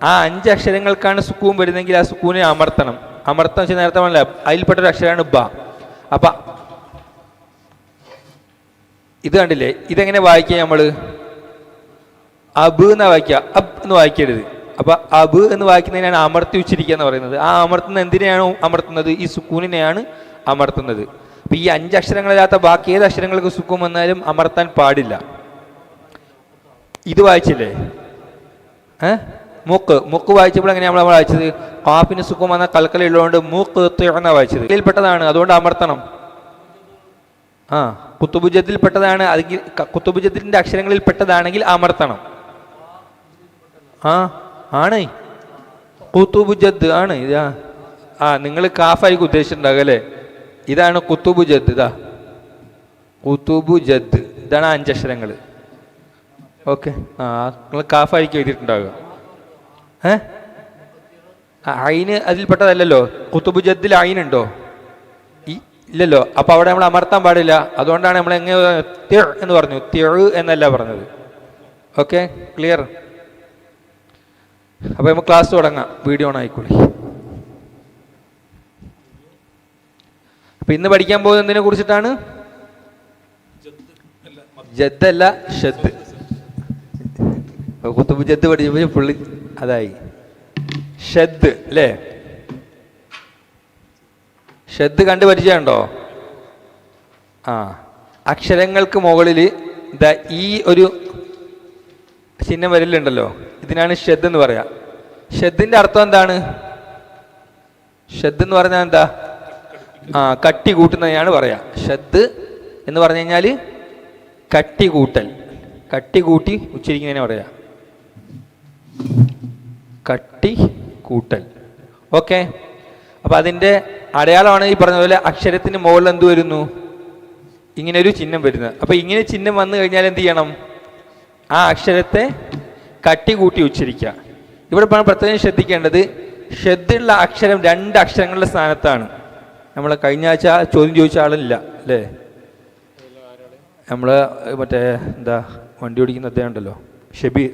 ആ അഞ്ച് അക്ഷരങ്ങൾക്കാണ് സുക്കൂൻ വരുന്നെങ്കിൽ ആ സുക്കൂനെ അമർത്തണം. അമർത്തം വെച്ചാൽ നേരത്തെ പറഞ്ഞില്ല അതിൽപ്പെട്ട ഒരു അക്ഷരമാണ് ബ. അപ്പ ഇത് കണ്ടില്ലേ ഇതെങ്ങനെ വായിക്കുക നമ്മൾ അബ് എന്നാ വായിക്കുക? അബ് എന്ന് വായിക്കരുത്. അപ്പൊ അബ് എന്ന് വായിക്കുന്നതിനാണ് അമർത്തി വെച്ചിരിക്കുക എന്ന് പറയുന്നത്. ആ അമർത്തുന്ന എന്തിനെയാണ് അമർത്തുന്നത്? ഈ സുക്കൂനിനെയാണ് അമർത്തുന്നത്. അപ്പൊ ഈ അഞ്ച് അക്ഷരങ്ങളില്ലാത്ത ബാക്കി ഏത് അക്ഷരങ്ങൾക്ക് സുക്കൂൻ വന്നാലും അമർത്താൻ പാടില്ല. ഇത് വായിച്ചില്ലേ? ഏ? മൂക്ക്. മൂക്ക് വായിച്ചപ്പോൾ എങ്ങനെയാണ് നമ്മൾ വായിച്ചത്? കാപ്പിന് സുഖം വന്ന കൽക്കലുള്ളതുകൊണ്ട് മൂക്ക് തുയർന്ന വായിച്ചത്. ഇതിൽപ്പെട്ടതാണ് അതുകൊണ്ട് അമർത്തണം. ആ കുത്തുഭുജത്തിൽ പെട്ടതാണ് അല്ലെങ്കിൽ കുത്തുഭുജത്തിന്റെ അക്ഷരങ്ങളിൽ പെട്ടതാണെങ്കിൽ അമർത്തണം. ആ ആണ്. കുത്തുബുജദ് ആണ്. ഇതാ. ആ നിങ്ങൾ കാഫായിരിക്കും ഉദ്ദേശിച്ചിട്ടുണ്ടാകും അല്ലേ? ഇതാണ് കുത്തുബുജദ് ഇതാ. കുത്തുബുജദ് ഇതാണ് അഞ്ചക്ഷരങ്ങൾ ഓക്കെ. ആ നിങ്ങൾ കാഫായിരിക്കും എഴുതിയിട്ടുണ്ടാകുക ഏ? അയിന് അതിൽപ്പെട്ടതല്ലല്ലോ. കുത്തുബുജദ്ദിൽ അയിനുണ്ടോ? ഇല്ലല്ലോ. അപ്പൊ അവിടെ നമ്മൾ അമർത്താൻ പാടില്ല. അതുകൊണ്ടാണ് നമ്മൾ എങ്ങനെ എന്ന് പറഞ്ഞു. തെഴു എന്നല്ല പറഞ്ഞത്. ഓക്കെ? ക്ലിയർ? അപ്പൊ നമുക്ക് ക്ലാസ് തുടങ്ങാം. വീഡിയോ ഓൺ ആയിക്കോളി. അപ്പൊ ഇന്ന് പഠിക്കാൻ പോകുന്നത് എന്തിനെ കുറിച്ചിട്ടാണ്? ജദ്ദല്ല ഷദ്. കുത്തുബ് ജദ് പഠിച്ചപ്പോ പുള്ളി അതായി. ഷെദ് അല്ലേ ഷെദ് കണ്ട് പരിചയമുണ്ടോ? ആ. അക്ഷരങ്ങൾക്ക് മുകളിൽ ദ ഈ ഒരു ചിഹ്നം വരലുണ്ടല്ലോ. ഇതിനാണ് ഷെദ് എന്ന് പറയാ. ഷെദിന്റെ അർത്ഥം എന്താണ്? ഷെദ് എന്ന് പറഞ്ഞാൽ എന്താ? ആ കട്ടി കൂട്ടുന്നതിനാണ് പറയാ. ഷെദ് എന്ന് പറഞ്ഞു കഴിഞ്ഞാൽ കട്ടി കൂട്ടൽ. കട്ടി കൂട്ടി ഉച്ചരിക്കുന്നതിനെ പറയാ. കട്ടി കൂട്ടൽ. ഓക്കെ അപ്പൊ അതിന്റെ അടയാളമാണ് ഈ പറഞ്ഞ പോലെ അക്ഷരത്തിന് മുകളിൽ എന്ത് വരുന്നു? ഇങ്ങനെ ഒരു ചിഹ്നം വരുന്നത്. അപ്പൊ ഇങ്ങനെ ചിഹ്നം വന്നു കഴിഞ്ഞാൽ എന്ത് ചെയ്യണം? ആ അക്ഷരത്തെ കട്ടി കൂട്ടി ഉച്ചരിക്കുക. ഇവിടെ പ്രത്യേകം ശ്രദ്ധിക്കേണ്ടത് ഷെദ്ദുള്ള അക്ഷരം രണ്ട് അക്ഷരങ്ങളുടെ സ്ഥാനത്താണ്. നമ്മൾ കഴിഞ്ഞ ആഴ്ച ചോദ്യം ചോദിച്ച ആളില്ല അല്ലേ? നമ്മൾ മറ്റേ എന്താ വണ്ടി ഓടിക്കുന്ന അദ്ദേഹം ഉണ്ടല്ലോ ഷബീ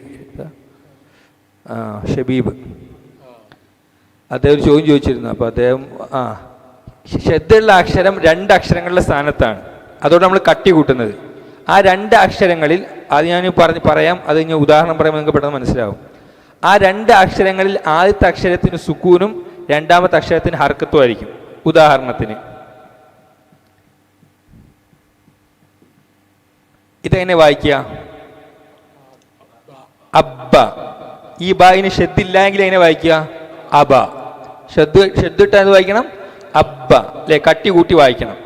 ഷബീബ്. അദ്ദേഹം ഒരു ചോദ്യം ചോദിച്ചിരുന്നു അപ്പോൾ അദ്ദേഹം ആ ശ്രദ്ധയുള്ള അക്ഷരം രണ്ട് അക്ഷരങ്ങളുടെ സ്ഥാനത്താണ്. അതോടെ നമ്മൾ കട്ടി കൂട്ടുന്നത്. ആ രണ്ട് അക്ഷരങ്ങളിൽ അത് ഞാൻ പറഞ്ഞ് പറയാം അത് ഞാൻ ഉദാഹരണം പറയുമ്പോൾ നിങ്ങൾക്ക് പെട്ടെന്ന് മനസ്സിലാവും. ആ രണ്ട് അക്ഷരങ്ങളിൽ ആദ്യത്തെ അക്ഷരത്തിന് സുക്കൂനും രണ്ടാമത്തെ അക്ഷരത്തിന് ഹർക്കത്തും ആയിരിക്കും ഉദാഹരണത്തിന്. ഇതെങ്ങനെ വായിക്കുക? അബ്ബ. ഈ ബായിന് ഷെദ്ദില്ലെങ്കിൽ എങ്ങനെ വായിക്കുക? അബ. ഷെദ് ഷെദ്ദിട്ട് അത് വായിക്കണം? അബ്ബ. അല്ലെ? കട്ടി കൂട്ടി വായിക്കണം.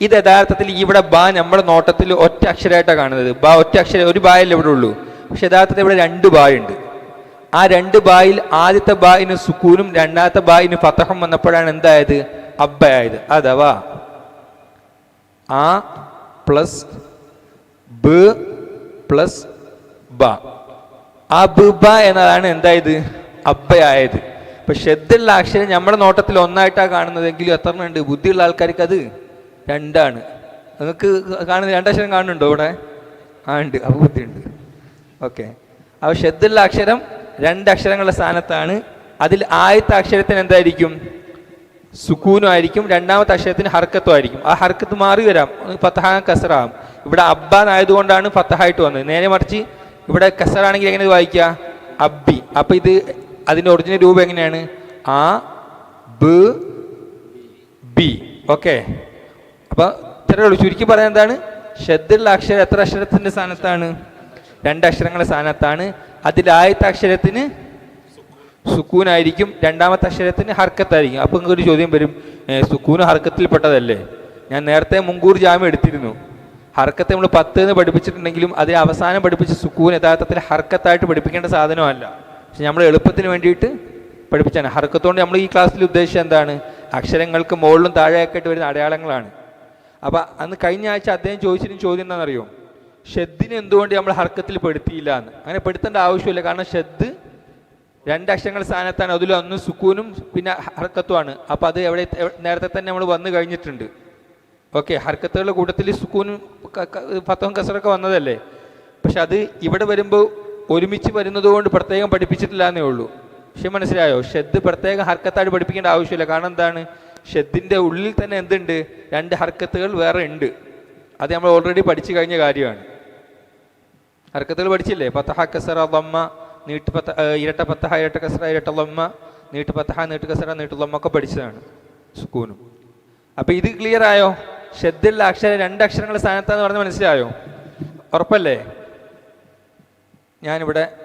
ഇത് യഥാർത്ഥത്തിൽ ഇവിടെ ബാ നമ്മുടെ നോട്ടത്തിൽ ഒറ്റ അക്ഷരമായിട്ടാണ് കാണുന്നത്. ബ ഒറ്റ അക്ഷരം ഒരു ബായല്ലേ ഇവിടെ ഉള്ളൂ. പക്ഷെ യഥാർത്ഥത്തിൽ ഇവിടെ രണ്ട് ബായുണ്ട്. ആ രണ്ട് ബായിൽ ആദ്യത്തെ ബായിന് സുക്കൂനും രണ്ടാമത്തെ ബായിന് ഫതഹം വന്നപ്പോഴാണ് എന്തായത്? അബ്ബയായത്. അഥവാ ആ പ്ലസ് ബ പ്ലസ് ബ. ആ ബ എന്നതാണ് എന്തായത്? അബ്ബയായത്. ഇപ്പൊ ഷെദ്ദുള്ള അക്ഷരം നമ്മുടെ നോട്ടത്തിൽ ഒന്നായിട്ടാണ് കാണുന്നതെങ്കിലും എത്ര ഉണ്ട്? ബുദ്ധിയുള്ള ആൾക്കാർക്ക് അത് രണ്ടാണ്. നിങ്ങൾക്ക് കാണുന്ന രണ്ടക്ഷരം കാണുന്നുണ്ടോ ഇവിടെ? ആ ഉണ്ട്. അപ്പൊ ബുദ്ധിയുണ്ട്. ഓക്കെ. അപ്പൊ ഷെദ്ദുള്ള അക്ഷരം രണ്ടക്ഷരങ്ങളുടെ സ്ഥാനത്താണ്. അതിൽ ആദ്യത്തെ അക്ഷരത്തിന് എന്തായിരിക്കും? സുക്കൂനും ആയിരിക്കും. രണ്ടാമത്തെ അക്ഷരത്തിന് ഹർക്കത്തും ആയിരിക്കും. ആ ഹർക്കത്ത് മാറി വരാം. ഫത്തഹ കസറാം. ഇവിടെ അബ്ബാൻ ആയതുകൊണ്ടാണ് ഫത്തഹായിട്ട് വന്നത്. നേരെ മറിച്ച് ഇവിടെ കസറാണെങ്കിൽ എങ്ങനെ വായിക്കുക അബ്ബി. അപ്പൊ ഇത് അതിന്റെ ഒറിജിനൽ രൂപം എങ്ങനെയാണ്? ആ ബ് ബി. ഓക്കെ. അപ്പൊ ഇത്രയേ ഉള്ളൂ. ചുരുക്കി പറയാൻ എന്താണ്? ഷെദ്ദുള്ള അക്ഷരം എത്ര അക്ഷരത്തിന്റെ സ്ഥാനത്താണ്? രണ്ട് അക്ഷരങ്ങളുടെ സ്ഥാനത്താണ്. അതിൽ ആദ്യത്തെ അക്ഷരത്തിന് സുക്കൂനായിരിക്കും. രണ്ടാമത്തെ അക്ഷരത്തിന് ഹർക്കത്തായിരിക്കും. അപ്പൊ നിങ്ങൾക്ക് ഒരു ചോദ്യം വരും. സുക്കൂന് ഹർക്കത്തിൽപ്പെട്ടതല്ലേ? ഞാൻ നേരത്തെ മുൻകൂർ ജാമ്യം എടുത്തിരുന്നു. ഹർക്കത്ത് നമ്മൾ പത്ത് എന്ന് പഠിപ്പിച്ചിട്ടുണ്ടെങ്കിലും അതിൽ അവസാനം പഠിപ്പിച്ച സുക്കൂൻ യഥാർത്ഥത്തിൽ ഹർക്കത്തായിട്ട് പഠിപ്പിക്കേണ്ട സാധനമല്ല. പക്ഷെ നമ്മൾ എളുപ്പത്തിന് വേണ്ടിയിട്ട് പഠിപ്പിച്ചാണ്. ഹർക്കത്തോണ്ട് നമ്മൾ ഈ ക്ലാസ്സിൽ ഉദ്ദേശിച്ചത് എന്താണ്? അക്ഷരങ്ങൾക്ക് മുകളിലും താഴെയൊക്കെയായിട്ട് വരുന്ന അടയാളങ്ങളാണ്. അപ്പോൾ അന്ന് കഴിഞ്ഞ ആഴ്ച അദ്ദേഹം ചോദിച്ചിരുന്ന ചോദ്യം എന്താണെന്നറിയോ? ഷെദ്ദിനെ എന്തുകൊണ്ട് നമ്മൾ ഹർക്കത്തിൽ പെടുത്തിയില്ല എന്ന്. അങ്ങനെ പെടുത്തേണ്ട ആവശ്യമില്ല. കാരണം ഷെദ് രണ്ട് അക്ഷരങ്ങൾ സ്ഥാനത്താണ്. അതിലൊന്ന് സുക്കൂനും പിന്നെ ഹർക്കത്തുമാണ് അപ്പോൾ അത് എവിടെ- നേരത്തെ തന്നെ നമ്മൾ വന്നു കഴിഞ്ഞിട്ടുണ്ട്. ഓക്കെ ഹർക്കത്തുകളുടെ കൂട്ടത്തിൽ സുക്കൂനും ഫത്തവും കസറൊക്കെ വന്നതല്ലേ? പക്ഷെ അത് ഇവിടെ വരുമ്പോൾ ഒരുമിച്ച് വരുന്നതുകൊണ്ട് പ്രത്യേകം പഠിപ്പിച്ചിട്ടില്ല എന്നേ ഉള്ളൂ. പക്ഷെ മനസ്സിലായോ? ഷെദ് പ്രത്യേകം ഹർക്കത്തായിട്ട് പഠിപ്പിക്കേണ്ട ആവശ്യമില്ല. കാരണം എന്താണ്? ഷെദ്ദിന്റെ ഉള്ളിൽ തന്നെ എന്തുണ്ട്? രണ്ട് ഹർക്കത്തുകൾ വേറെ ഉണ്ട്. അത് നമ്മൾ ഓൾറെഡി പഠിച്ചു കഴിഞ്ഞ കാര്യമാണ്. ഹർക്കത്തുകൾ പഠിച്ചില്ലേ? പത്തഹ കസറ ലമ്മ നീട്ട് പത്ത ഇരട്ട പത്തഹ ഇരട്ട കസറ ഇരട്ട ലമ്മ നീട്ട് പത്തഹ നീട്ട് കസറ നീട്ട് ലമ്മ ഒക്കെ പഠിച്ചതാണ് സുക്കൂനും. അപ്പോൾ ഇത് ക്ലിയർ ആയോ? ഷെദ്ദുള്ള അക്ഷരം രണ്ട് അക്ഷരങ്ങളുടെ സ്ഥാനത്താന്ന് പറഞ്ഞ് മനസ്സിലായോ? ഉറപ്പല്ലേ? ഞാനിവിടെ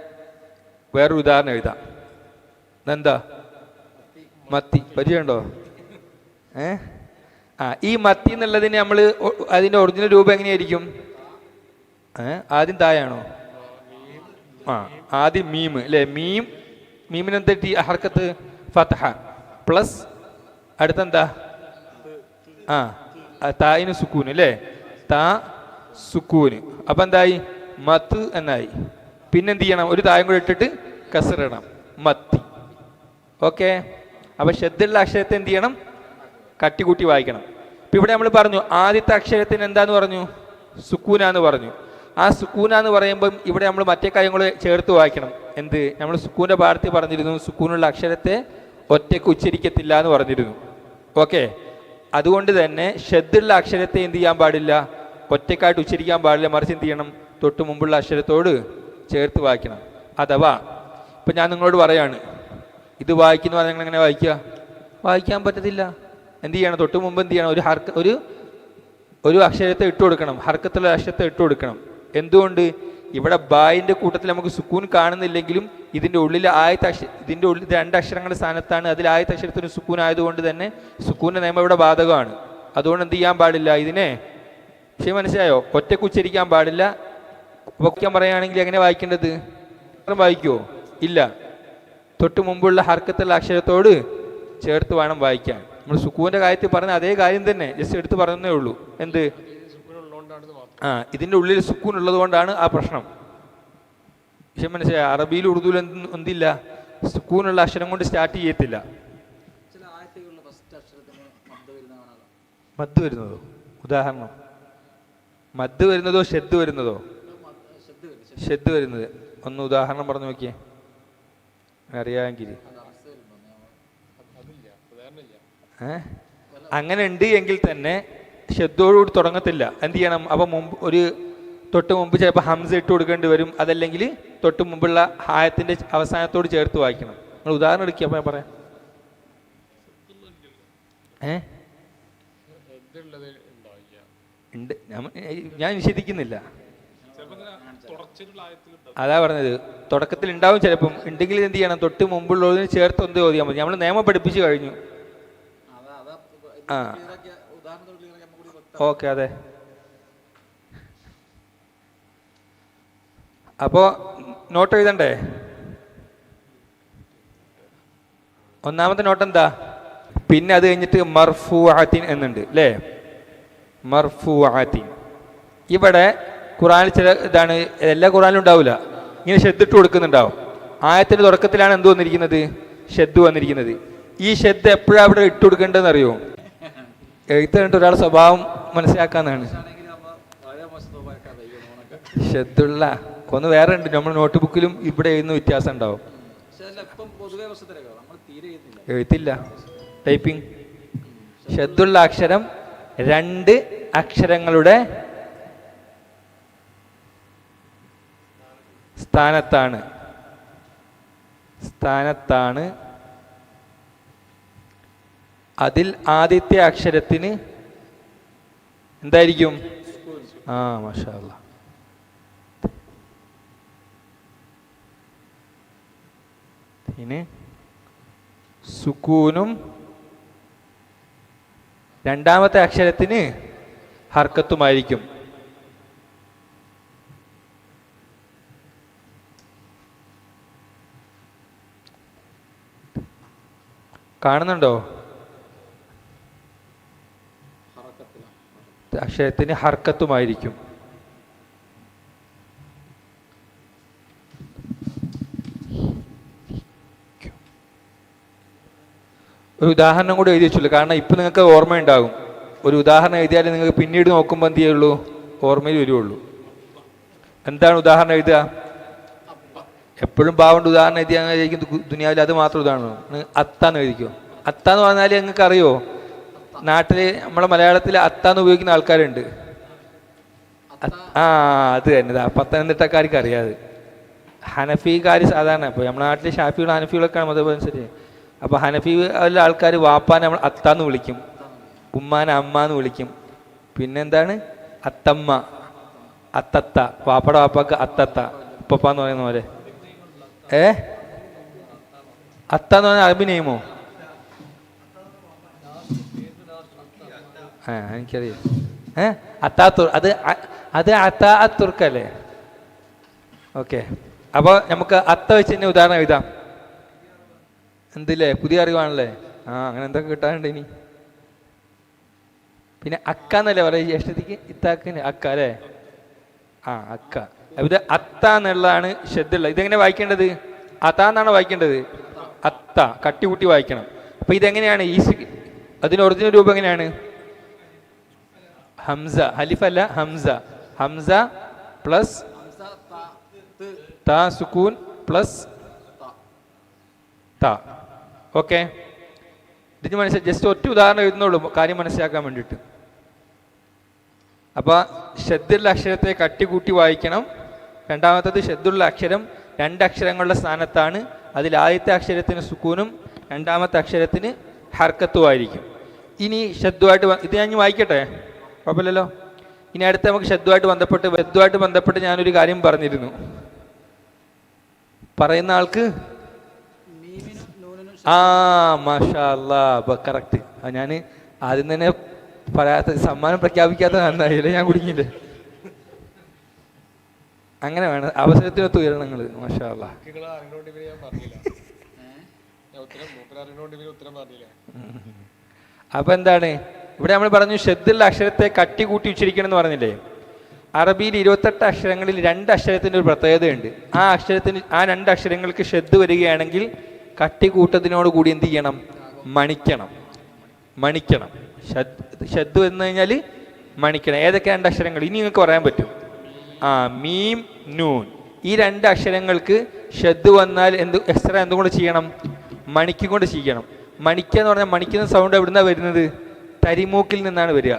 വേറൊരു ഉദാഹരണം എഴുതാം. എന്താ മത്തി. പരിചയമുണ്ടോ? ഏ? ആ ഈ മത്തി എന്നുള്ളതിന് നമ്മൾ അതിന്റെ ഒറിജിനൽ രൂപം എങ്ങനെയായിരിക്കും? ഏ ആദ്യം തായാണോ? ആ ആദ്യം മീം അല്ലേ? മീം മീമിനെന്തെട്ടി ഹർക്കത്ത് ഫത്ത പ്ലസ് അടുത്തെന്താ? ആ, തായിന് സുക്കൂന് അല്ലേ താ സുക്കൂന്. അപ്പൊ എന്തായി? മത്ത് എന്നായി. പിന്നെന്ത് ചെയ്യണം? ഒരു തായം കൂടെ ഇട്ടിട്ട് കസറിടണം. മത്തി. ഓക്കെ? അപ്പൊ ശ്രദ്ധയുള്ള അക്ഷരത്തെ എന്ത് ചെയ്യണം? കട്ടികൂട്ടി വായിക്കണം. ഇപ്പൊ ഇവിടെ നമ്മൾ പറഞ്ഞു ആദ്യത്തെ അക്ഷരത്തിന് എന്താന്ന് പറഞ്ഞു? സുക്കൂന എന്ന് പറഞ്ഞു. ആ സുക്കൂന എന്ന് പറയുമ്പം ഇവിടെ നമ്മൾ മറ്റേ കാര്യങ്ങൾ ചേർത്ത് വായിക്കണം. എന്ത്? നമ്മൾ സുക്കൂന്റെ ഭാഗത്ത് പറഞ്ഞിരുന്നു സുക്കൂനുള്ള അക്ഷരത്തെ ഒറ്റയ്ക്ക് ഉച്ചരിക്കത്തില്ല എന്ന് പറഞ്ഞിരുന്നു. ഓക്കെ? അതുകൊണ്ട് തന്നെ ഷെദ്ദുള്ള അക്ഷരത്തെ എന്ത് ചെയ്യാൻ പാടില്ല? ഒറ്റക്കായിട്ട് ഉച്ചരിക്കാൻ പാടില്ല. മറിച്ച് എന്ത് ചെയ്യണം? തൊട്ട് മുമ്പുള്ള അക്ഷരത്തോട് ചേർത്ത് വായിക്കണം. അഥവാ ഇപ്പം ഞാൻ നിങ്ങളോട് പറയാണ് ഇത് വായിക്കുന്ന പറഞ്ഞാൽ നിങ്ങൾ എങ്ങനെ വായിക്കുക? വായിക്കാൻ പറ്റത്തില്ല. എന്ത് ചെയ്യണം? തൊട്ട് മുമ്പ് എന്ത് ചെയ്യണം? ഒരു ഹർക്ക് ഒരു ഒരു അക്ഷരത്തെ ഇട്ട് കൊടുക്കണം. ഹർക്കത്തുള്ള അക്ഷരത്തെ ഇട്ട് കൊടുക്കണം. എന്തുകൊണ്ട്? ഇവിടെ ബായിന്റെ കൂട്ടത്തിൽ നമുക്ക് സുക്കൂൻ കാണുന്നില്ലെങ്കിലും ഇതിന്റെ ഉള്ളിൽ ആയത്തെ അക്ഷ ഇതിന്റെ ഉള്ളിൽ രണ്ട് അക്ഷരങ്ങളുടെ സ്ഥാനത്താണ്. അതിൽ ആയത്തെ അക്ഷരത്തിന് സുക്കൂൻ ആയതുകൊണ്ട് തന്നെ സുക്കൂന്റെ നിയമം ഇവിടെ ബാധകമാണ്. അതുകൊണ്ട് എന്ത് ചെയ്യാൻ പാടില്ല ഇതിനെ? പക്ഷേ മനസ്സിലായോ? ഒറ്റയ്ക്ക് ഉച്ചരിക്കാൻ പാടില്ല വയ്ക്കാൻ പറയുകയാണെങ്കിൽ എങ്ങനെ വായിക്കേണ്ടത്? വായിക്കുമോ ഇല്ല. തൊട്ട് മുമ്പുള്ള ഹർക്കത്തുള്ള അക്ഷരത്തോട് ചേർത്ത് വേണം വായിക്കാൻ. നമ്മൾ സുക്കൂന്റെ കാര്യത്തിൽ പറഞ്ഞ അതേ കാര്യം തന്നെ. ജസ്റ്റ് എടുത്ത് പറഞ്ഞതേ ഉള്ളൂ. എന്ത്? ആ ഇതിന്റെ ഉള്ളിൽ സുക്കൂൻ ഉള്ളത് കൊണ്ടാണ് ആ പ്രശ്നം. പക്ഷെ മനസ്സിലായി അറബിയിൽ ഉറുദുവിൽ എന്ത് എന്തില്ല? സുക്കൂനുള്ള അക്ഷരം കൊണ്ട് സ്റ്റാർട്ട് ചെയ്യത്തില്ല. മദ് വരുന്നതോ? ഉദാഹരണം. മദ് വരുന്നതോ ഷെദ് വരുന്നതോ? ഷെദ് വരുന്നത്. ഒന്ന് ഉദാഹരണം പറഞ്ഞു നോക്കിയേ. അറിയാമെങ്കിൽ. ഏ? അങ്ങനെ ഉണ്ട് എങ്കിൽ തന്നെ ഷെദ്ദോടുകൂടി തുടങ്ങത്തില്ല. എന്ത് ചെയ്യണം? അപ്പം മുമ്പ് ഒരു തൊട്ട് മുമ്പ് ചിലപ്പോൾ ഹംസ ഇട്ട് കൊടുക്കേണ്ടി വരും. അതല്ലെങ്കിൽ തൊട്ട് മുമ്പുള്ള ഹായത്തിന്റെ അവസാനത്തോട് ചേർത്ത് വായിക്കണം. നിങ്ങൾ ഉദാഹരണം എടുക്കുക അപ്പോൾ ഞാൻ പറയാം. ഞാൻ നിഷേധിക്കുന്നില്ല അതാ പറഞ്ഞത്. തുടക്കത്തിൽ ഉണ്ടാവും ചിലപ്പം. ഉണ്ടെങ്കിൽ എന്ത് ചെയ്യണം? തൊട്ട് മുമ്പുള്ളതിന് ചേർത്ത് എന്ത് ചോദിക്കാൻ മതി. നമ്മൾ നിയമം പഠിപ്പിച്ചു കഴിഞ്ഞു. ആ. ഓക്കെ അതെ. അപ്പോ നോട്ട് എഴുതണ്ടേ? ഒന്നാമത്തെ നോട്ട് എന്താ? പിന്നെ അത് കഴിഞ്ഞിട്ട് മർഫു ആത്തിൻ എന്നുണ്ട് അല്ലേ മർഫു ആത്തിൻ ഇവിടെ ഖുറാനിൽ ചില ഇതാണ് എല്ലാ ഖുറാനിലും ഉണ്ടാവില്ല ഇങ്ങനെ ഷെദ്ദിട്ട് കൊടുക്കുന്നുണ്ടാവും. ആയത്തിന്റെ തുടക്കത്തിലാണ് എന്ത് വന്നിരിക്കുന്നത്? ഷെദ് വന്നിരിക്കുന്നത്. ഈ ഷെദ് എപ്പോഴാണ് അവിടെ ഇട്ട് കൊടുക്കേണ്ടതെന്ന് അറിയോ എഴുത്ത് കണ്ടിട്ട് ഒരാളുടെ സ്വഭാവം മനസ്സിലാക്കാന്നാണ്. ഷെദ്ദുള്ള ഒന്ന് വേറെ ഉണ്ട്. നമ്മൾ നോട്ട് ബുക്കിലും ഇവിടെ എഴുതുന്ന വ്യത്യാസം ഉണ്ടാവും. എഴുത്തില്ല ടൈപ്പിംഗ്. ഷെദ്ദുള്ള അക്ഷരം രണ്ട് അക്ഷരങ്ങളുടെ സ്ഥാനത്താണ്. സ്ഥാനത്താണ്. അതിൽ ആദ്യത്തെ അക്ഷരത്തിന് എന്തായിരിക്കും? ആ മാഷാ. ഇനി സുക്കൂനും രണ്ടാമത്തെ അക്ഷരത്തിന് ഹർക്കത്തുമായിരിക്കും. കാണുന്നുണ്ടോ? അക്ഷരത്തിന് ഹർക്കത്തുമായിരിക്കും. ഒരു ഉദാഹരണം കൂടി എഴുതി കാരണം ഇപ്പം നിങ്ങൾക്ക് ഓർമ്മയുണ്ടാകും. ഒരു ഉദാഹരണം എഴുതിയാലേ നിങ്ങൾക്ക് പിന്നീട് നോക്കുമ്പോൾ എന്ത് ചെയ്യുള്ളൂ? ഓർമ്മയിൽ വരുള്ളൂ എന്താണ് ഉദാഹരണം എഴുതുക? എപ്പോഴും ബാവുണ്ട് ഉദാഹരണം എഴുതിയാൽ ദുനിയാവിൽ അത് മാത്രം ഉദാഹരണം. അത്താന്ന് എഴുതിക്കോ? അത്താന്ന് പറഞ്ഞാൽ നിങ്ങൾക്ക് അറിയോ? നാട്ടിൽ നമ്മളെ മലയാളത്തിൽ അത്താന്ന് ഉപയോഗിക്കുന്ന ആൾക്കാരുണ്ട്. ആ അത് തന്നെ. പത്തനംതിട്ടക്കാർക്ക് അറിയാതെ ഹനഫിക്കാർ സാധാരണ. ഇപ്പോൾ നമ്മുടെ നാട്ടിലെ ഷാഫികളും ഹനഫികളൊക്കെയാണ് മതം അനുസരിച്ച് അപ്പോൾ ഹനഫി അതിലെ ആൾക്കാർ വാപ്പാനെ നമ്മൾ അത്താന്ന് വിളിക്കും. ഉമ്മാനെ അമ്മാന്ന് വിളിക്കും. പിന്നെന്താണ് അത്തമ്മ. അത്തത്ത. വാപ്പയുടെ വാപ്പാക്ക് അത്തത്ത. ഉപ്പപ്പാന്ന് പറയുന്ന പോലെ. ഏ? അത്താന്ന് പറഞ്ഞാൽ അറബി ആ എനിക്കറിയാം. ഏ? അത്താത്തുർ അത് അത് അത്താ തുർക്കല്ലേ? ഓക്കെ. അപ്പോൾ നമുക്ക് അത്ത വെച്ച് തന്നെ ഉദാഹരണം എഴുതാം. എന്തില്ലേ? പുതിയ അറിവാണല്ലേ? ആ അങ്ങനെ എന്തൊക്കെ കിട്ടാനുണ്ട് ഇനി? പിന്നെ അക്ക എന്നല്ലേ പറയാ ജ്യേഷ്ഠത്തിക്ക് ഇത്താക്കിന് അക്ക അല്ലേ? ആ അക്ക. ഇത് അത്ത എന്നുള്ളതാണ് ശ്രദ്ധയുള്ളത്. ഇതെങ്ങനെ വായിക്കേണ്ടത്? അത്ത എന്നാണ് വായിക്കേണ്ടത്? അത്ത. കട്ടി കൂട്ടി വായിക്കണം. അപ്പൊ ഇതെങ്ങനെയാണ്? ഈ അതിന് ഒറിജിനൽ രൂപം എങ്ങനെയാണ്? ഹംസ ഹലിഫല്ല ഹംസ. ഹംസ പ്ലസ് ത സുക്കൂൻ പ്ലസ് ത. ഓക്കെ? ഇതിന് മനസ്സിലായി ജസ്റ്റ് ഒറ്റ ഉദാഹരണം എഴുതുന്നുള്ളൂ കാര്യം മനസ്സിലാക്കാൻ വേണ്ടിയിട്ട്. അപ്പൊ ഷെദ്ദുള്ള അക്ഷരത്തെ കട്ടികൂട്ടി വായിക്കണം. രണ്ടാമത്തത് ഷെദ്ദുള്ള അക്ഷരം രണ്ട് അക്ഷരങ്ങളുടെ സ്ഥാനത്താണ്. അതിൽ ആദ്യത്തെ അക്ഷരത്തിന് സുക്കൂനും രണ്ടാമത്തെ അക്ഷരത്തിന് ഹർക്കത്തുമായിരിക്കും ഇനി ശബ്ദമായിട്ട് ഇത് ഞാൻ വായിക്കട്ടെ? കുഴപ്പമില്ലല്ലോ. ഇനി അടുത്ത നമുക്ക് ശബ്ദമായിട്ട് ബന്ധപ്പെട്ട് ശബ്ദമായിട്ട് ബന്ധപ്പെട്ട് ഞാനൊരു കാര്യം പറഞ്ഞിരുന്നു. പറയുന്ന ആൾക്ക്? ആ മാഷാ അല്ലാ കറക്റ്റ് ഞാൻ ആദ്യം തന്നെ പറയാത്ത സമ്മാനം പ്രഖ്യാപിക്കാത്ത നന്നായില്ലേ? ഞാൻ കുടുങ്ങിയില്ലേ? അങ്ങനെ വേണം. അവസരത്തിനൊത്ത് ഉയരണങ്ങൾ മാഷാ അല്ലാ നിങ്ങൾ അറിഞ്ഞോണ്ട് ഇവർ ഞാൻ പറഞ്ഞില്ല ഞാൻ ഉത്തരം മൂപ്പർ അറിഞ്ഞോണ്ട് ഉത്തരം പറഞ്ഞില്ല? അപ്പൊ എന്താണ്? ഇവിടെ നമ്മൾ പറഞ്ഞു ഷെദ്ദുള്ള അക്ഷരത്തെ കട്ടി കൂട്ടി ഉച്ചരിക്കണം എന്ന് പറഞ്ഞില്ലേ? അറബിയിൽ ഇരുപത്തെട്ട് അക്ഷരങ്ങളിൽ രണ്ട് അക്ഷരത്തിന്റെ ഒരു പ്രത്യേകതയുണ്ട്. ആ അക്ഷരത്തിന് ആ രണ്ട് അക്ഷരങ്ങൾക്ക് ഷെദ് വരികയാണെങ്കിൽ കട്ടി കൂട്ടത്തിനോട് കൂടി എന്ത് ചെയ്യണം? മണിക്കണം. മണിക്കണം. ഷദ് എന്ന് കഴിഞ്ഞാൽ മണിക്കണം. ഏതൊക്കെ രണ്ട് അക്ഷരങ്ങൾ? ഇനി നിങ്ങൾക്ക് പറയാൻ പറ്റും. ആ മീം നൂൻ. ഈ രണ്ട് അക്ഷരങ്ങൾക്ക് ഷദ് വന്നാൽ എന്ത് എക്സ്ട്രാ എന്തുകൊണ്ട് ചെയ്യണം? മണിക്കും കൊണ്ട് ചെയ്യണം. മണിക്കുക എന്ന് പറഞ്ഞാൽ മണിക്കുന്ന സൗണ്ട് എവിടുന്നാണ് വരുന്നത്? തരിമൂക്കിൽ നിന്നാണ് വരിക.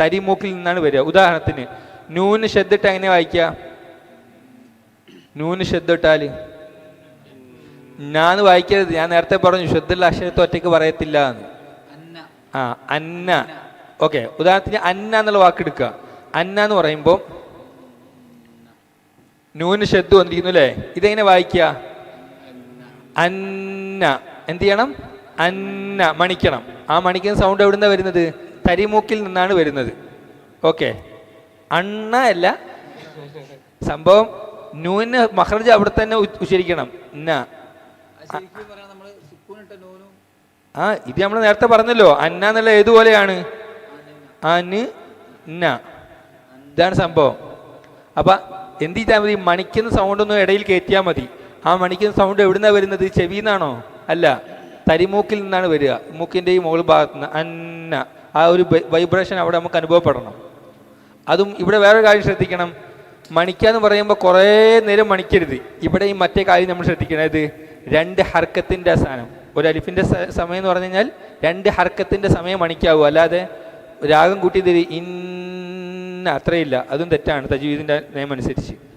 തരിമൂക്കിൽ നിന്നാണ് വരിക. ഉദാഹരണത്തിന് നൂന് ഷദ്ദിട്ട് എങ്ങനെ വായിക്കുക? നൂന് ഷെദ്ദിട്ടാൽ ഞാൻ വായിക്കരുത്. ഞാൻ നേരത്തെ പറഞ്ഞു ഷദ്ദുള്ള അക്ഷരത്തെ ഒറ്റയ്ക്ക് പറയത്തില്ല എന്ന്. ആ അന്ന. ഓക്കെ ഉദാഹരണത്തിന് അന്ന എന്നുള്ള വാക്കെടുക്കുക അന്ന എന്ന് പറയുമ്പോൾ നൂന് ഷെദ് വന്നിരിക്കുന്നു അല്ലേ? ഇതെങ്ങനെ വായിക്കുക? അന്ന. എന്ത് ചെയ്യണം? അന്ന മണിക്കണം. ആ മണിക്കുന്ന സൗണ്ട് എവിടുന്ന വരുന്നത്? തരിമൂക്കിൽ നിന്നാണ് വരുന്നത്. ഓക്കെ അണ്ണ അല്ല. സംഭവം നൂന് മഹർജ് അവിടെ തന്നെ ഉച്ചരിക്കണം. ന. ആ ഇത് നമ്മൾ നേരത്തെ പറഞ്ഞല്ലോ. അന്ന എന്നുള്ള ഏതുപോലെയാണ് അന് ന ഇതാണ് സംഭവം. അപ്പൊ എന്ത് ചെയ്താൽ മതി? മണിക്കുന്ന സൗണ്ട് ഒന്നും ഇടയിൽ കയറ്റിയാൽ മതി. ആ മണിക്കുന്ന സൗണ്ട് എവിടുന്നാ വരുന്നത്? ചെവിന്നാണോ അല്ല. തരിമൂക്കിൽ നിന്നാണ് വരിക. മൂക്കിന്റെ ഈ മുകൾ ഭാഗത്ത് നിന്ന് അന്ന. ആ ഒരു വൈബ്രേഷൻ അവിടെ നമുക്ക് അനുഭവപ്പെടണം. അതും ഇവിടെ വേറൊരു കാര്യം ശ്രദ്ധിക്കണം. മണിക്കാന്ന് പറയുമ്പോൾ കുറേ നേരം മണിക്കരുത്. ഇവിടെ ഈ മറ്റേ കാര്യം നമ്മൾ ശ്രദ്ധിക്കണം. ഇത് രണ്ട് ഹർക്കത്തിന്റെ സ്ഥാനം ഒരു അലിഫിന്റെ സമയം എന്ന് പറഞ്ഞു കഴിഞ്ഞാൽ രണ്ട് ഹർക്കത്തിന്റെ സമയം മണിക്കാവൂ. അല്ലാതെ രാഗം കൂട്ടിയത് ഇന്ന അത്രയില്ല. അതും തെറ്റാണ് തജീവിദിന്റെ നിയമം അനുസരിച്ച്.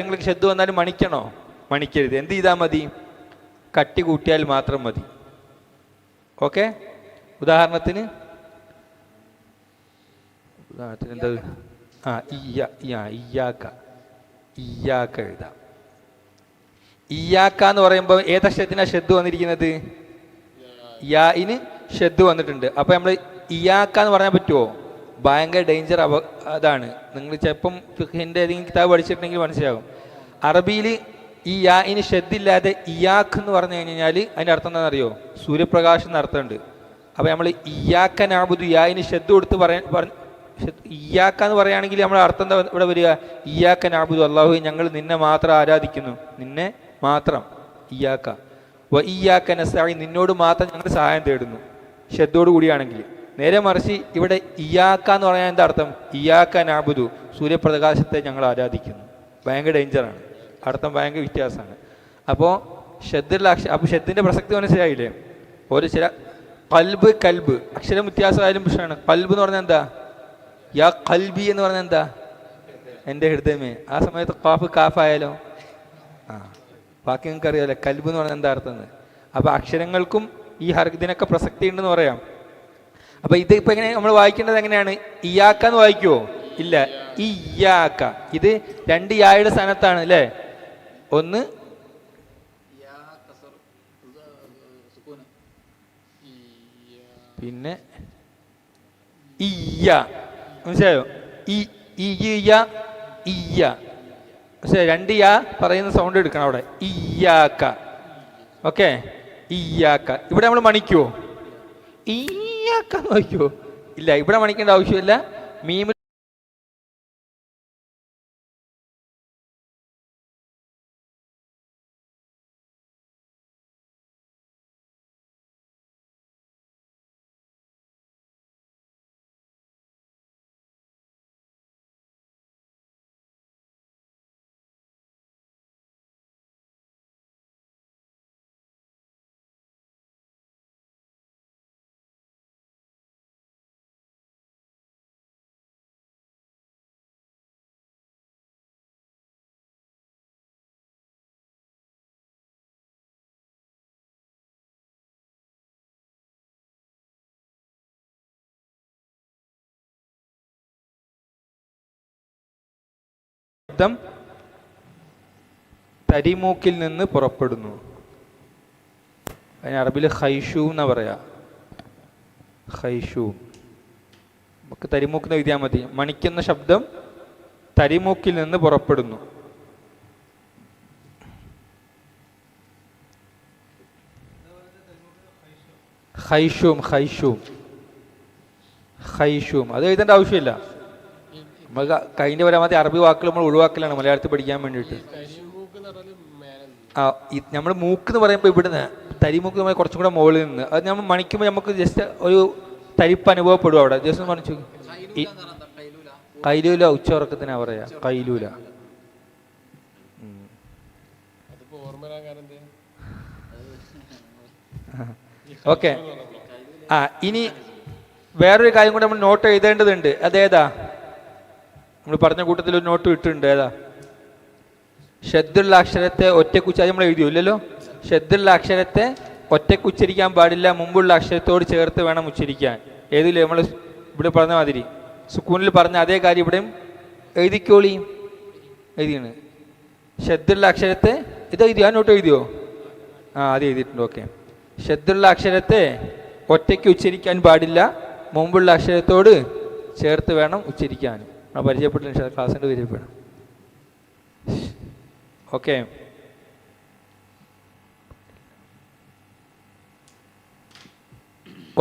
നിങ്ങൾക്ക് ശബ്ദം വന്നാലും മണിക്കണോ? മണിക്കരുത്. എന്ത് ചെയ്താൽ മതി? കട്ടി കൂട്ടിയാൽ മാത്രം മതി. ഓക്കെ? ഉദാഹരണത്തിന് ഉദാഹരണത്തിന് എന്താ? ആ ഇയ്യ ആ ഇയ്യാക്ക. ഇയ്യാക്ക എഴുതാം. ഇയ്യാക്ക എന്ന് പറയുമ്പോൾ ഏതക്ഷരത്തിനാ ശബ്ദം വന്നിരിക്കുന്നത്? യാഇന് ഷെദ് വന്നിട്ടുണ്ട്. അപ്പോൾ നമ്മൾ ഇയാക്ക എന്ന് പറയാൻ പറ്റുമോ ഭയങ്കര ഡേഞ്ചർ അവ അതാണ്. നിങ്ങൾ ചിലപ്പം ഫിഹിന്റെ ഏതെങ്കിലും കിതാബ് പഠിച്ചിട്ടുണ്ടെങ്കിൽ മനസ്സിലാകും. അറബിയിൽ ഈ യാ ഇനി ഷെദ്ദില്ലാതെ ഇയാഖ് എന്ന് പറഞ്ഞു കഴിഞ്ഞാൽ അതിന്റെ അർത്ഥം എന്താണെന്നറിയോ? സൂര്യപ്രകാശം എന്ന അർത്ഥമുണ്ട് അപ്പോൾ നമ്മൾ ഇയാക്ക നാബുദു യാ ഇനി ഷെദ് കൊടുത്ത് പറയാൻ ഇയാക്ക എന്ന് പറയുകയാണെങ്കിൽ നമ്മൾ അർത്ഥം എന്താ ഇവിടെ വരിക? ഇയാക്ക നാബുദു അള്ളാഹു ഞങ്ങൾ നിന്നെ മാത്രം ആരാധിക്കുന്നു. നിന്നെ മാത്രം ഇയാക്ക. വ ഇയാക്ക നസായി നിന്നോട് മാത്രം ഞങ്ങൾ സഹായം തേടുന്നു. ഷെദ്ദോട് കൂടിയാണെങ്കിൽ. നേരെ മറിച്ച് ഇവിടെ ഇയാക്ക എന്ന് പറഞ്ഞാൽ എന്താ അർത്ഥം? ഇയാക്ക നാബുദു. സൂര്യപ്രകാശത്തെ ഞങ്ങൾ ആരാധിക്കുന്നു. ഭയങ്കര ഡേഞ്ചറാണ് അർത്ഥം ഭയങ്കര വ്യത്യാസമാണ്. അപ്പോൾ ഷെദ്ദിൽ അക്ഷ അപ്പോൾ ഷെദ്ദിന്റെ പ്രസക്തി മനസ്സിലായില്ലേ? ഒരു ചില കൽബ് കൽബ് അക്ഷരം വ്യത്യാസമായാലും പ്രശ്നമാണ്. കൽബ് എന്ന് പറഞ്ഞാൽ എന്താ? യാ കൽബി എന്ന് പറഞ്ഞാൽ എന്താ? എന്റെ ഹൃദയമേ. ആ സമയത്ത് കാഫ് കാഫായാലോ? ആ ബാക്കി നിങ്ങൾക്ക് അറിയാമല്ലോ കൽബ് എന്ന് പറഞ്ഞാൽ എന്താ അർത്ഥം അപ്പം അപ്പോൾ അക്ഷരങ്ങൾക്കും ഈ ഹർ ഇതിനൊക്കെ പ്രസക്തി ഉണ്ടെന്ന് പറയാം. അപ്പൊ ഇത് ഇപ്പൊ എങ്ങനെ നമ്മൾ വായിക്കേണ്ടത് എങ്ങനെയാണ്? ഇയാക്ക എന്ന് വായിക്കുവോ? ഇല്ല. ഇയാക്ക. ഇത് രണ്ട് യായുടെ സ്ഥാനത്താണ് അല്ലേ? ഒന്ന്. പിന്നെ ഇയ്യ. മനസ്സിലായോ? ഈ ഇയ്യ രണ്ട് യാ പറയുന്ന സൗണ്ട് എടുക്കണം അവിടെ. ഇയ്യാക്ക. ഓക്കെ? ഇയ്യാക്ക. ഇവിടെ നമ്മൾ മണിക്കുവോ? ഇയ്യാക്ക എന്ന് നോക്കിയോ ഇല്ല ഇവിടെ മണിക്കേണ്ട ആവശ്യമില്ല. മീമിൽ ശബ്ദം തരിമൂക്കിൽ നിന്ന് പുറപ്പെടുന്നു. അതിന് അറബിൽ ഹൈഷു എന്നാ പറയാ? ഹൈഷു നമുക്ക് തരിമൂക്ക് എഴുതിയാൽ മതി. മണിക്കുന്ന ശബ്ദം തരിമൂക്കിൽ നിന്ന് പുറപ്പെടുന്നു. ഹൈഷും ഹൈഷൂം ഹൈഷും അത് എഴുതേണ്ട ആവശ്യമില്ല. നമുക്ക് കഴിഞ്ഞ പരമാവധി അറബി വാക്കുകൾ നമ്മൾ ഒഴിവാക്കലാണ് മലയാളത്തിൽ പഠിക്കാൻ വേണ്ടിയിട്ട്. ആ നമ്മൾ മൂക്ക് എന്ന് പറയുമ്പോൾ ഇവിടുന്ന് തരിമൂക്ക് നമ്മൾ കുറച്ചും കൂടെ മുകളിൽ നിന്ന്. അത് നമ്മൾ മണിക്കുമ്പോൾ നമുക്ക് ജസ്റ്റ് ഒരു തരിപ്പ് അനുഭവപ്പെടും അവിടെ. ജസ്റ്റ് ഒന്ന് മണിച്ചു കൈലൂല ഉച്ച ഉറക്കത്തിനാ പറയാ. കൈലൂല. ഓക്കെ ആ ഇനി വേറൊരു കാര്യം കൂടെ നമ്മൾ നോട്ട് എഴുതേണ്ടതുണ്ട്. അതേതാ നമ്മൾ പറഞ്ഞ കൂട്ടത്തിൽ ഒരു നോട്ട് ഇട്ടിട്ടുണ്ട്. ഏതാ? ഷെദ്ദുള്ള അക്ഷരത്തെ ഒറ്റക്കുച്ചാരി നമ്മൾ എഴുതിയോ ഇല്ലല്ലോ ഷെദ്ദുള്ള അക്ഷരത്തെ ഒറ്റയ്ക്ക് ഉച്ചരിക്കാൻ പാടില്ല മുമ്പുള്ള അക്ഷരത്തോട് ചേർത്ത് വേണം ഉച്ചരിക്കാൻ. ഏതില്ലേ നമ്മൾ ഇവിടെ പറഞ്ഞ മാതിരി. സുക്കൂനിൽ പറഞ്ഞ അതേ കാര്യം ഇവിടെയും എഴുതിക്കോളി. എഴുതിയാണ് ഷെദ്ദുള്ള അക്ഷരത്തെ ഇത് എഴുതിയോ? ആ നോട്ട് എഴുതിയോ? ആ അത് എഴുതിയിട്ടുണ്ട്. ഓക്കെ. ഷെദ്ദുള്ള അക്ഷരത്തെ ഒറ്റയ്ക്ക് ഉച്ചരിക്കാൻ പാടില്ല മുമ്പുള്ള അക്ഷരത്തോട് ചേർത്ത് വേണം ഉച്ചരിക്കാൻ. ആ പരിചയപ്പെട്ടില്ല ക്ലാസ്സിന്റെ പരിചയപ്പെടാം. ഓക്കെ.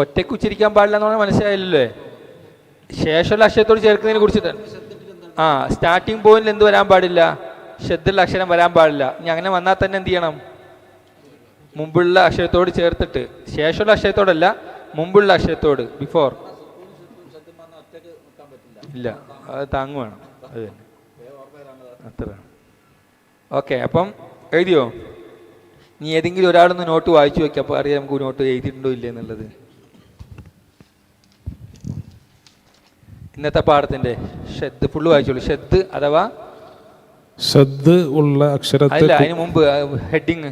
ഒറ്റയ്ക്ക് ഉച്ചരിക്കാൻ പാടില്ല എന്ന് പറഞ്ഞാൽ മനസ്സിലായില്ലേ ശേഷമുള്ള അക്ഷരത്തോട് ചേർക്കുന്നതിനെ കുറിച്ചിട്ടാണ് ആ സ്റ്റാർട്ടിംഗ് പോയിന്റിൽ എന്ത് വരാൻ പാടില്ല? ഷെദ്ദുള്ള അക്ഷരം വരാൻ പാടില്ല. ഇനി അങ്ങനെ വന്നാൽ തന്നെ എന്ത് ചെയ്യണം? മുമ്പുള്ള അക്ഷരത്തോട് ചേർത്തിട്ട്. ശേഷമുള്ള അക്ഷരത്തോടല്ല മുമ്പുള്ള അക്ഷരത്തോട്. ബിഫോർ ഇല്ല. അത് താങ്ങ് വേണം. അത് തന്നെ. അത്ര. ഓക്കെ അപ്പം എഴുതിയോ? നീ ഏതെങ്കിലും ഒരാളൊന്ന് നോട്ട് വായിച്ചു വെക്കുക അപ്പോൾ അറിയാം നമുക്ക് നോട്ട് എഴുതിയിട്ടുണ്ടോ ഇല്ലേ എന്നുള്ളത്. ഇന്നത്തെ പാഠത്തിന്റെ ഷെദ് ഫുള്ള് വായിച്ചോളൂ. ഷെദ് അഥവാ സദ് ഉള്ള അക്ഷരത്തെ അല്ല അതിന് മുമ്പ് ഹെഡിങ്.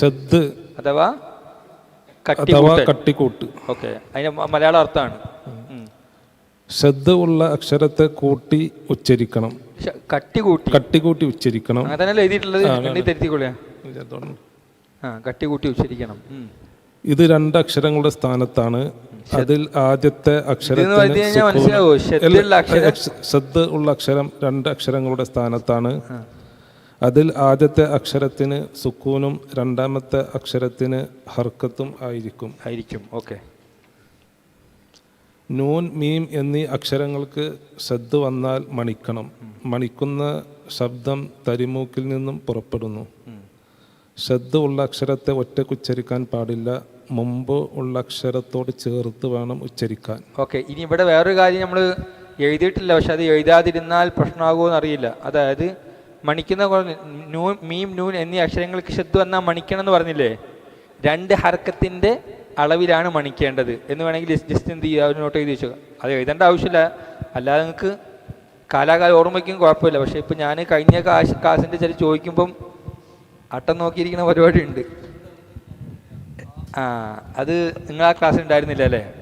ഷെദ് അഥവാ കട്ടി അഥവാ കട്ടിക്കൂട്ട്. ഓക്കെ അതിന്റെ മലയാള അർത്ഥമാണ്. സദ് ഉള്ള അക്ഷരത്തെ കൂട്ടി ഉച്ചരിക്കണം. ഷ- കട്ടി കൂട്ടി. ഉച്ചരിക്കണം. അങ്ങനെ തന്നെയല്ലേ എഴുതിയിട്ടുള്ളത്? ആ, കട്ടി കൂട്ടി ഉച്ചരിക്കണം. ഇത് രണ്ട് അക്ഷരങ്ങളുടെ സ്ഥാനത്താണ്. അതിൽ ആദ്യത്തെ ശ്രദ്ധ പറഞ്ഞു കഴിഞ്ഞാൽ മനസ്സിലാവോ? ഷദ്ദുള്ള അക്ഷരം? ഉള്ള അക്ഷരം രണ്ട് അക്ഷരങ്ങളുടെ സ്ഥാനത്താണ്. അതിൽ ആദ്യത്തെ അക്ഷരത്തിന് സുക്കൂനും രണ്ടാമത്തെ അക്ഷരത്തിന് ഹർക്കത്തും ആയിരിക്കും. ആയിരിക്കും. ഓക്കെ. നൂൻ മീം എന്നീ അക്ഷരങ്ങൾക്ക് സദ് വന്നാൽ മണിക്കണം. മണിക്കുന്ന ശബ്ദം തരിമൂക്കിൽ നിന്നും പുറപ്പെടുന്നു. ശ്രദ്ധ ഉള്ള അക്ഷരത്തെ ഒറ്റയ്ക്ക് ഉച്ചരിക്കാൻ പാടില്ല. മുമ്പ് ഉള്ള അക്ഷരത്തോട് ചേർത്ത് വേണം ഉച്ചരിക്കാൻ. ഓക്കെ ഇനി ഇവിടെ വേറൊരു കാര്യം നമ്മൾ എഴുതിയിട്ടില്ല. പക്ഷെ അത് എഴുതാതിരുന്നാൽ പ്രശ്നമാകുമോ എന്നറിയില്ല. അതായത് മണിക്കുന്ന നൂൻ മീം നൂൻ എന്നീ അക്ഷരങ്ങൾക്ക് ശബ്ദ വന്നാൽ മണിക്കണം എന്ന് പറഞ്ഞില്ലേ? രണ്ട് ഹർക്കത്തിന്റെ അളവിലാണ് മണിക്കേണ്ടത് എന്ന് വേണമെങ്കിൽ ജസ്റ്റ് എന്ത് ചെയ്യുക? നോട്ട് എഴുതി വെച്ചുക അത് എഴുതേണ്ട ആവശ്യമില്ല. അല്ലാതെ നിങ്ങൾക്ക് കാലാകാലം ഓർമ്മയ്ക്കും കുഴപ്പമില്ല. പക്ഷേ ഇപ്പം ഞാൻ കഴിഞ്ഞ കാശ് കാശിന്റെ ചില ചോദിക്കുമ്പം അട്ടം നോക്കിയിരിക്കുന്ന പരിപാടി ഉണ്ട്. ആ അത് നിങ്ങൾ ആ ക്ലാസ് ഉണ്ടായിരുന്നില്ല അല്ലേ?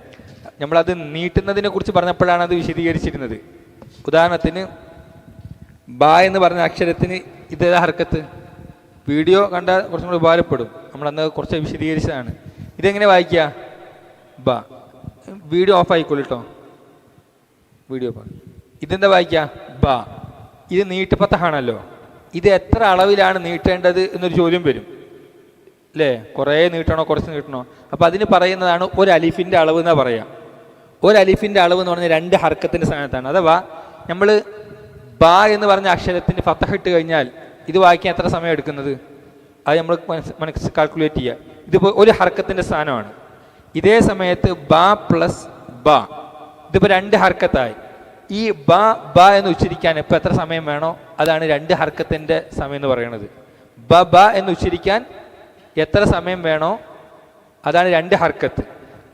നമ്മളത് നീട്ടുന്നതിനെ കുറിച്ച് പറഞ്ഞപ്പോഴാണ് അത് വിശദീകരിച്ചിരുന്നത്. ഉദാഹരണത്തിന് ബ എന്ന് പറഞ്ഞ അക്ഷരത്തിന് ഇതേതാ ഹർക്കത്ത്? വീഡിയോ കണ്ടാൽ കുറച്ചും കൂടി ഉപകാരപ്പെടും. നമ്മളന്ന് കുറച്ച് വിശദീകരിച്ചതാണ്. ഇതെങ്ങനെ വായിക്കുക ബ. വീഡിയോ ഓഫ് ആയിക്കോളൂ കേട്ടോ വീഡിയോ ഇതെന്താ വായിക്കുക ബ. ഇത് നീട്ടുപത്തഹാണല്ലോ ഇത് എത്ര അളവിലാണ് നീട്ടേണ്ടത് എന്നൊരു ചോദ്യം വരും. അല്ലേ കുറേ നീട്ടണോ കുറച്ച് നീട്ടണോ? അപ്പോൾ അതിന് പറയുന്നതാണ് ഒരു അലിഫിന്റെ അളവ് എന്നാ പറയാം. ഒരു അലിഫിന്റെ അളവ് എന്ന് പറഞ്ഞാൽ രണ്ട് ഹർക്കത്തിന്റെ സ്ഥാനത്താണ്. അഥവാ നമ്മൾ ബ എന്ന് പറഞ്ഞ അക്ഷരത്തിന് ഫത്തഹ ഇട്ട് കഴിഞ്ഞാൽ ഇത് വായിക്കാൻ എത്ര സമയം എടുക്കുന്നത്? അത് നമ്മൾ മനസ്സ് കാൽക്കുലേറ്റ് ചെയ്യുക ഇതിപ്പോൾ ഒരു ഹർക്കത്തിന്റെ സ്ഥാനമാണ് ഇതേ സമയത്ത് ബ പ്ലസ് ബ. ഇതിപ്പോൾ രണ്ട് ഹർക്കത്തായി. ഈ ബ ബ എന്ന് ഉച്ചരിക്കാൻ ഇപ്പോൾ എത്ര സമയം വേണോ അതാണ് രണ്ട് ഹർക്കത്തിന്റെ സമയം എന്ന് പറയുന്നത്. ബ ബ എന്ന് ഉച്ചരിക്കാൻ എത്ര സമയം വേണോ അതാണ് രണ്ട് ഹർക്കത്ത്.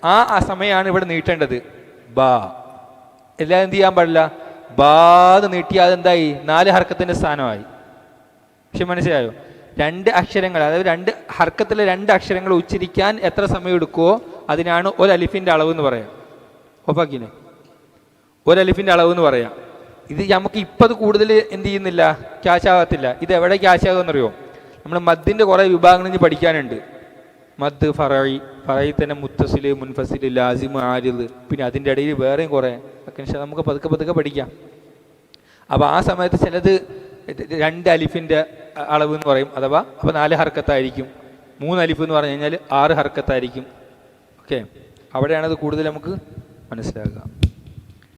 ആ ആ സമയമാണ് ഇവിടെ നീട്ടേണ്ടത്. ബാ. എല്ലാം എന്ത് ചെയ്യാൻ പാടില്ല? ബാന്ന് നീട്ടിയാൽ അതെന്തായി? നാല് ഹർക്കത്തിന്റെ സ്ഥാനമായി പക്ഷെ മനസ്സിലായോ? രണ്ട് അക്ഷരങ്ങൾ അതായത് രണ്ട് ഹർക്കത്തിലെ രണ്ട് അക്ഷരങ്ങൾ ഉച്ചരിക്കാൻ എത്ര സമയം എടുക്കുമോ അതിനാണ് ഒരു അലിഫിന്റെ അളവ് എന്ന് പറയാം. ഒപ്പാക്കിനെ ഒരു അലിഫിന്റെ അളവ് എന്ന് പറയാം. ഇത് നമുക്ക് ഇപ്പം അത് കൂടുതൽ എന്ത് ചെയ്യുന്നില്ല? ക്യാഷ് ആകത്തില്ല ഇത് എവിടെ ക്യാഷ് ആകുമെന്നറിയോ? നമ്മൾ മദ്ദിന്റെ കുറേ വിഭാഗങ്ങൾ ഇനി പഠിക്കാനുണ്ട്. മദ് ഫറായി ഫറായി തന്നെ മുത്തസിൽ മുൻഫസിൽ ലാസിമ് ആരിദ് പിന്നെ അതിന്റെ ഇടയിൽ വേറെയും കുറേ. ഒക്കെ നമുക്ക് പതുക്കെ പതുക്കെ പഠിക്കാം. അപ്പോൾ ആ സമയത്ത് ചിലത് രണ്ട് അലിഫിന്റെ അളവ് എന്ന് പറയും അഥവാ അപ്പോൾ നാല് ഹർക്കത്തായിരിക്കും. മൂന്ന് അലിഫ് എന്ന് പറഞ്ഞു കഴിഞ്ഞാൽ ആറ് ഹർക്കത്തായിരിക്കും. ഓക്കെ? അവിടെയാണത് കൂടുതൽ നമുക്ക് മനസ്സിലാക്കുക